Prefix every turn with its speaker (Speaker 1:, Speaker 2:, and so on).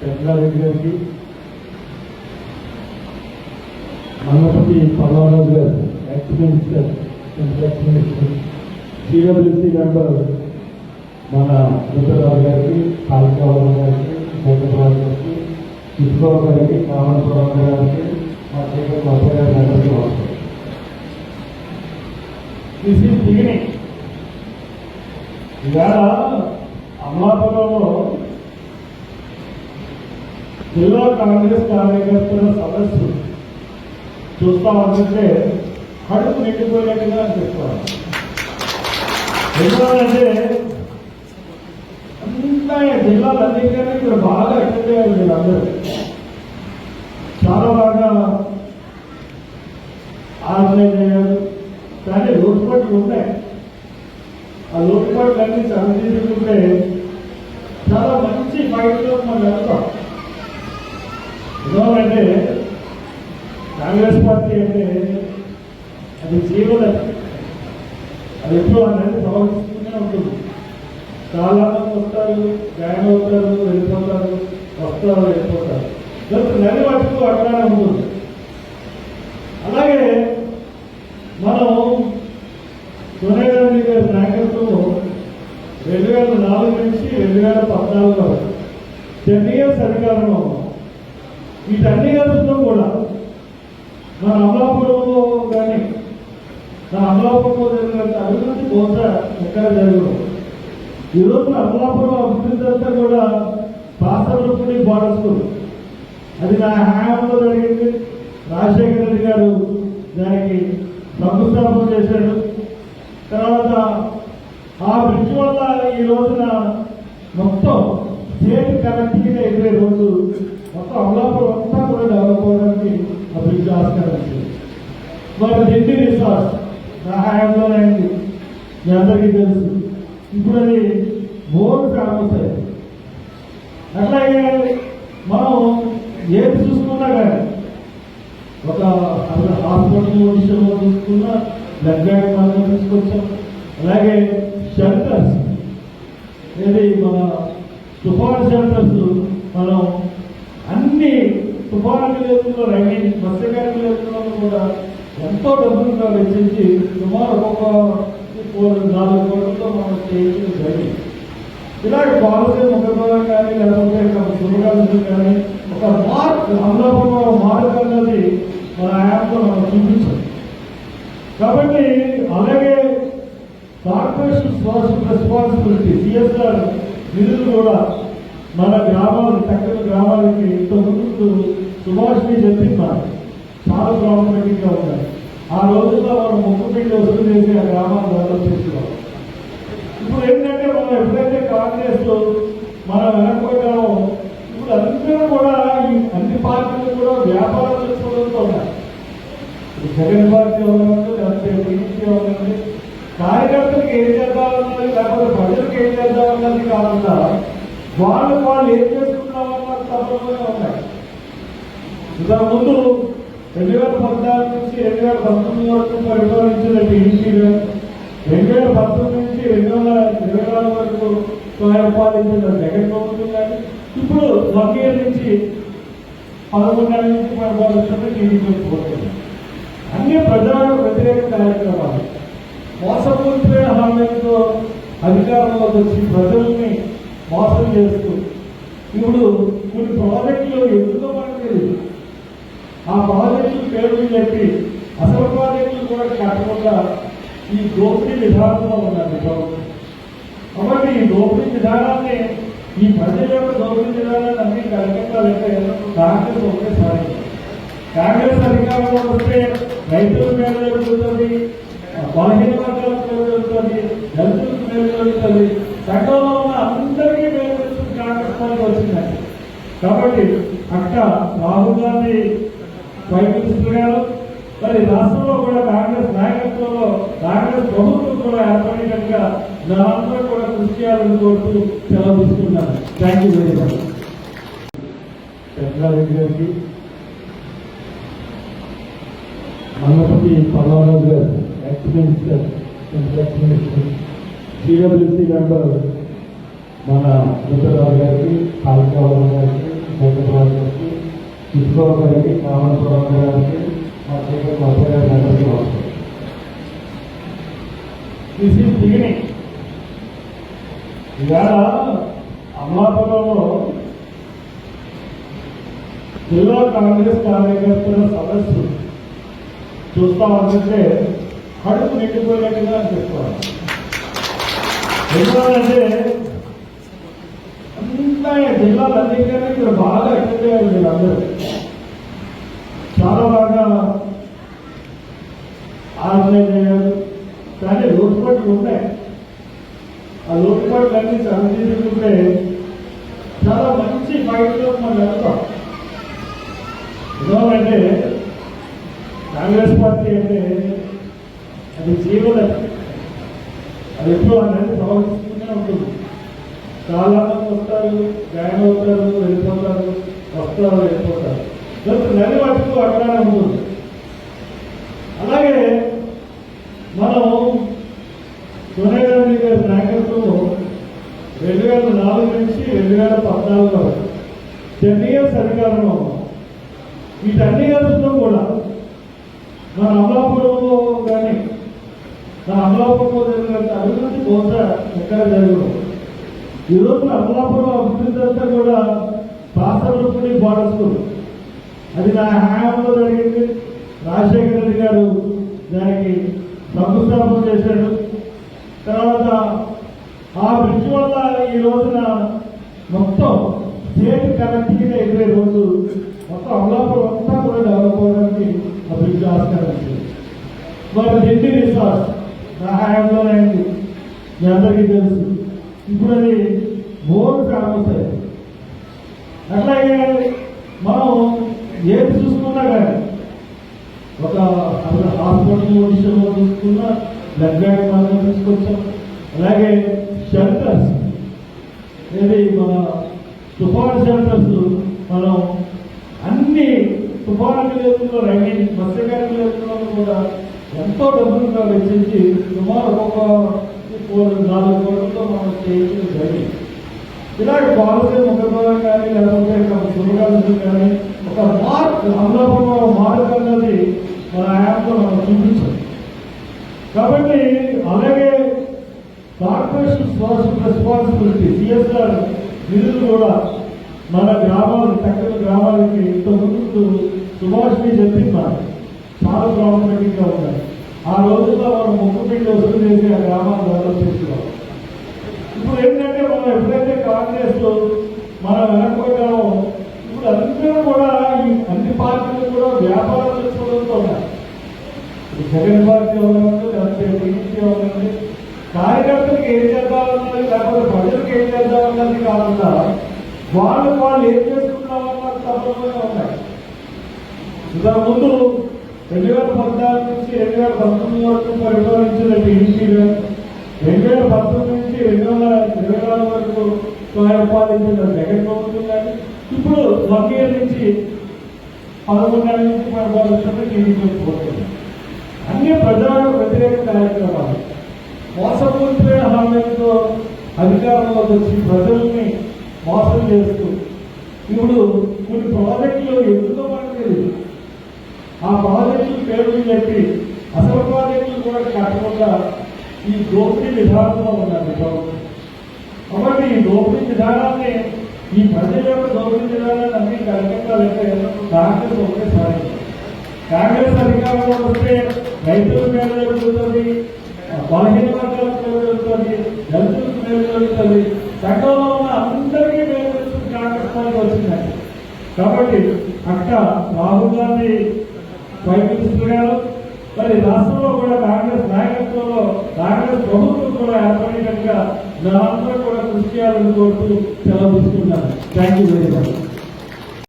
Speaker 1: చంద్రారెడ్డి గారికి మన్నపతి పల్లారాజు గారు ex minister ex minister CWC member మన రుద్రరావు గారికి కాళికావరం గారికి కోటరావు గారికి ఇసుకోవ గారికి కామనపురం గారికి మా దగ్గర మా గారి అందరికీ నమస్కారం. దిస్ ఈస్ బిగినింగ్ ఇవాళ అమలాపురంలో జిల్లా కాంగ్రెస్ కార్యకర్తల సదస్సు చూస్తా ఉంటుంటే కడుపు నిండిపోయినట్టుగా అనిపిస్తాను ఎందుకంటే అంతా జిల్లాలన్నింటినీ ఇక్కడ బాగా అటెండ్ అయ్యారు వీళ్ళందరూ. చాలా బాగా ఆర్గనైజ్ అయ్యారు కానీ లోటుపాట్లు ఉన్నాయి. ఆ లోటుపాట్లన్నీ సరిదిద్దుకుంటే చాలా మంచి ఫైట్లో మనం వెళ్తాం. ఎందుకంటే కాంగ్రెస్ పార్టీ అంటే అది జీవన అది ఎప్పుడు అనేది ప్రవర్తిస్తూనే ఉంటుంది. చాలా మంది వస్తారు జాయిన్ అవుతారు వెళ్ళిపోతారు వస్తారు వెళ్ళిపోతారు జస్ట్ నది మటుకు అట్లానే ఉంటుంది. అలాగే మనం సోనియా గాంధీ గారి నాయకత్వం రెండు వేల నాలుగు నుంచి రెండు వేల పద్నాలుగు వరకు టెన్ ఇయర్స్ అధికారంలో ఉన్నాం ఈ కూడా మన అమలాపురంలో కానీ మన అమలాపురంలో జరిగిన అభివృద్ధి బహుశా ఎక్కడ జరగదు. ఈరోజు అమలాపురం అభివృద్ధి అంతా కూడా పాసరూపుడి బోర్డర్ అది నా హయాంలో జరిగింది. రాజశేఖర రెడ్డి గారు దానికి శంకుస్థాపన చేశాడు తర్వాత ఆ బ్రిడ్జ్ వల్ల ఈ రోజున మొత్తం స్టేట్ కనెక్టివిటీ అయిపోయే రోజు మొత్తం అమలాపురం అంతా కూడా డెవలప్ అవడానికి ఆ బ్రిడ్జ్ ఆస్కరించింది మరి ఢిల్లీ రిసార్ట్ నా హయాంలోనే అయింది. మీ అందరికీ తెలుసు. ఇప్పుడు అది మోర్ ఫేమస్ అయింది అట్లాగే మనం ఏది చూసుకున్నా కానీ ఒక హాస్పిటల్ విషయంలో చూసుకున్నా బ్లడ్ బ్యాంక్ మనం తీసుకొచ్చాం. అలాగే షెల్టర్స్ ఇది మన తుఫాన్ షెల్టర్స్ మనం అన్ని తుఫాన్ విలేజ్లో రైడింగ్ మత్స్యకార విలేజ్లో కూడా ఎంతో డబ్బులు వెచ్చించి సుమారు ఒక నాలుగు కోట్లతో మనం చేయించడం జరిగింది. ఇలాగ పాలసీ ముఖద్వారం కానీ లేకపోతే సురగాలు కానీ ఒక మార్క్ అమలాపురంలో మార్క్ అన్నది మన యాప్లో మనం చూపించాం కాబట్టి అలాగే కార్పొరేషన్ సోషల్ రెస్పాన్సిబిలిటీ సిఎస్ఆర్ నిధులు కూడా మన గ్రామాలకు చక్కని గ్రామాలకి ఇంతకుముందు సుభాష్ని చెప్పింది చాలా ప్రాబ్లమేటిక్గా ఉన్నాయి ఆ రోజుల్లో మనం ముక్కు పిండి వసూలు చేసి ఆ గ్రామాలు డెవలప్ చేసేవారు. ఇప్పుడు ఏంటంటే మనం ఎప్పుడైతే కాంగ్రెస్ మనం వెనకపోయామో ఇప్పుడు అందరూ కూడా అన్ని పార్టీలు కూడా వ్యాపారం చేసుకోవడంతో ఉన్నాయి జగన్ పార్టీ అవ్వాలంటే లేకపోతే టీడీపీ అవ్వాలంటే కార్యకర్తలకు ఏం చేద్దామన్నది లేకపోతే ప్రజలకు ఏం చేద్దామన్నది కాకుండా వాళ్ళు వాళ్ళు ఏం చేసుకుంటామన్న తప్పకుండా ఉన్నాయి. ఇంతకు ముందు రెండు వేల పద్నాలుగు నుంచి రెండు వేల పంతొమ్మిది వరకు పరిపాలించిన టీడీపీ రెండు వేల పంతొమ్మిది నుంచి రెండు వేల ఇరవై నాలుగు వరకు పరిపాలించిన జగన్ ప్రభుత్వం కానీ ఇప్పుడు వన్ ఇయర్ నుంచి పదకొండు నుంచి పరిపాలిస్తున్న టీడీపీ అన్ని ప్రజా వ్యతిరేకత కార్యక్రమాలు మోసపూరితమైన హామీలతో అధికారంలోకి వచ్చి ప్రజల్ని మోసం చేస్తూ. ఇప్పుడు కొన్ని ప్రాజెక్టులు ఎందుకో మనకు ఆ ప్రాజెక్టులు పేర్లు చెప్పి అసలు ప్రాజెక్టులు కూడా కట్టకుండా ఈ దోపిడీ విధానంలో ఉన్నది ప్రభుత్వం. కాబట్టి ఈ దోపిడీ విధానాన్ని ఈ ప్రజల యొక్క దోపిడీ విధానాన్ని అన్ని కలగట్టాలంటే కాంగ్రెస్ ఒకటే సాధించారు కాంగ్రెస్ అధికారంలో వస్తే రైతుల మీద జరుగుతుంది బలహీన వర్గాల మీద జరుగుతుంది దళితులకు మీద జరుగుతుంది సంఘంలో ఉన్న అందరికీ మేలు జరుగుతుంది కాంగ్రెస్ వచ్చిందండి. కాబట్టి అక్క రాహుల్ గాంధీ ప్రైమ్ మినిస్టర్ గారు మరి రాష్ట్రంలో కూడా కాంగ్రెస్ నాయకత్వంలో కాంగ్రెస్ ప్రభుత్వం కూడా ఏర్పడినట్టుగా దాంట్లో కూడా కృషి చేయాలని కోరుతూ సెలవు తీసుకున్నాను thank you very much Chandrareddy గారికి మల్లపతి పల్లారావు గారు. ఎక్స్ మినిస్టర్ సిడబ్ల్యూసీ మెంబర్ మన రుద్రరావు గారికి కాళికావరం గారికి
Speaker 2: వెంకటరాజు గారికి ఇస్రో గారికి కామేశ్వరరావు గారికి మా దగ్గర అభ్య గారికి అందరికీ నమస్కారం.
Speaker 1: దిస్ ఈస్ బిగినింగ్ ఇవాళ అమలాపురంలో జిల్లా కాంగ్రెస్ కార్యకర్తల సదస్సు. చూస్తామంటే కడుపు నిండిపోయినట్టుగా అనిపిస్తాను ఎందుకంటే అంతా జిల్లాలన్నింటినీ ఇక్కడ బాగా అటెండ్ అయ్యారు వీళ్ళందరూ. చాలా బాగా ఆర్గనైజ్ అయ్యారు కానీ లోటుపాట్లు ఉన్నాయి. ఆ లోటుపాట్లన్నీ సరిదిద్దుకుంటే చాలా మంచి ఫైట్లో మనం వెళ్తాం. ఎందుకంటే కాంగ్రెస్ పార్టీ అంటే అది కేవలం అది ఎప్పుడు అనేది ప్రవర్తిస్తూనే ఉంటుంది. చాలా మంది వస్తారు గాయం అవుతారు వెళ్ళిపోతారు వస్తారు వెళ్ళిపోతారు. కొంచెం నది మటుకు అట్లానే ఉంటుంది. అలాగే మనం సోనియా గాంధీ గారి నాయకత్వం రెండు వేల నాలుగు నుంచి రెండు వేల పద్నాలుగు వరకు టెన్ ఇయర్స్ అధికారంలో ఉన్నాం. వీటన్ని ఇయర్స్లో కూడా మన అమలాపురంలో కానీ మన అమలాపురంలో జరిగిన అభివృద్ధి బహుశా ఎక్కడ జరగదు ఈ రోజు అమలాపురం అభివృద్ధి అంతా కూడా పాసరూపుడి బోర్డర్ అది నా హయాంలో జరిగింది. రాజశేఖర రెడ్డి గారు దానికి శంకుస్థాపన చేశాడు తర్వాత ఆ బ్రిడ్జ్ వల్ల ఈ రోజున మొత్తం స్టేట్ కనెక్టివిటీ అయిపోయే రోజు మొత్తం అమలాపురం అంతా కూడా డెవలప్ అవడానికి ఆ బ్రిడ్జ్ ఆస్కారం ఇచ్చింది మరి దిండి రిసార్ట్ నా హయాంలో అయింది. మీ అందరికీ తెలుసు. ఇప్పుడు అది బోర్డు ఫేమస్ అయింది అట్లాగే మనం ఏది చూసుకున్నా కానీ ఒక అసలు హాస్పిటల్ విషయంలో చూసుకున్నా బ్లడ్ బ్యాంక్ మనం తీసుకొచ్చాం. అలాగే షెల్టర్స్ ఇది మన తుఫాన్ షెల్టర్స్ మనం అన్ని తుఫాను లేకుండా రంగి మత్స్యకారులు లేకుండా కూడా ఎంతో డబ్బులుగా వెచ్చించి సుమారు ఒక నాలుగు కోట్లతో మనం చేయించడం జరిగింది. ఇలాగ పాలసీ ముఖద్వారం కానీ లేకపోతే సురగాలు కానీ ఒక మార్క్ అమలాపురంలో మార్క్ అన్నది మన యాప్లో మనం చూపించాం కాబట్టి అలాగే కార్పొరేషన్ సోషల్ రెస్పాన్సిబిలిటీ సిఎస్ఆర్ నిధులు కూడా మన గ్రామాలు చక్కని గ్రామాలకి ఇంతకుముందు సుభాష్ని చెప్పింది చాలా ప్రాబ్లమేటిక్గా ఉన్నాయి ఆ రోజుల్లో మనం ముక్కు పిండి వసూలు చేసి ఆ గ్రామాన్ని డెవలప్ చేసుకోవాలి ఇప్పుడు ఏంటంటే మనం ఎప్పుడైతే కాంగ్రెస్ మనం వెనకపోయామో ఇప్పుడు అందరూ కూడా ఈ అన్ని పార్టీలు కూడా వ్యాపారం చేసుకోవడంతో ఉన్నాయి జగన్ పార్టీ ఎవరంటే లేకపోతే టీడీపీ ఎవరంటే కార్యకర్తలకు ఏం చేద్దామన్నది లేకపోతే ప్రజలకు ఏం చేద్దామన్నది కాకుండా వాళ్ళు వాళ్ళు ఏం చేసుకుంటామన్నది తప్పకుండా ఉన్నాయి. ఇంతకుముందు రెండు వేల పద్నాలుగు నుంచి రెండు వేల పంతొమ్మిది వరకు పరిపాలించిన టీడీపీ రెండు వేల పంతొమ్మిది నుంచి రెండు వేల ఇరవై నాలుగు వరకు పరిపాలించిన జగన్ ప్రభుత్వం కానీ ఇప్పుడు వన్ ఇయర్ నుంచి పదకొండు నుంచి పరిపాలిస్తున్న టీడీపీ ప్రభుత్వం. అన్ని ప్రజా వ్యతిరేక కార్యక్రమాలు మోసపూరితమైన హామీలతో అధికారంలోకి వచ్చి ప్రజల్ని మోసం చేస్తూ ఇప్పుడు కొన్ని ప్రాజెక్టులు ఎందుకో మనకు తెలియదు ఆ ప్రాజెక్టులు పేర్లు చెప్పి అసలు ప్రాజెక్టులు కూడా కట్టకుండా ఈ దోపిడీ విధానంలో ఉన్నారు ప్రభుత్వం. కాబట్టి ఈ దోపిడీ విధానాన్ని ఈ ప్రజల యొక్క దోపిడీ విధానాన్ని అన్ని కలగట్టాలంటే కాంగ్రెస్ ఒకేసారి కాంగ్రెస్ అధికారంలో వస్తే రైతుల మేలు జరుగుతుంది బలహీన వర్గాలకు మేలు జరుగుతుంది దళితులకు మేలు జరుగుతుంది. సంఘంలో ఉన్న అందరికీ మేలు జరుగుతుంది కాంగ్రెస్ పార్టీ వచ్చిందండి కాబట్టి అక్క రాహుల్ గాంధీ ప్రైమ్ మినిస్టర్ మరి రాష్ట్రంలో కూడా కాంగ్రెస్ నాయకత్వంలో కాంగ్రెస్ ప్రభుత్వం కూడా ఏర్పడినట్టుగా దానంతా కూడా కృషి చేయాలని కోరుతూ సెలవు తీసుకున్నాను థ్యాంక్ యూ వెరీ మచ్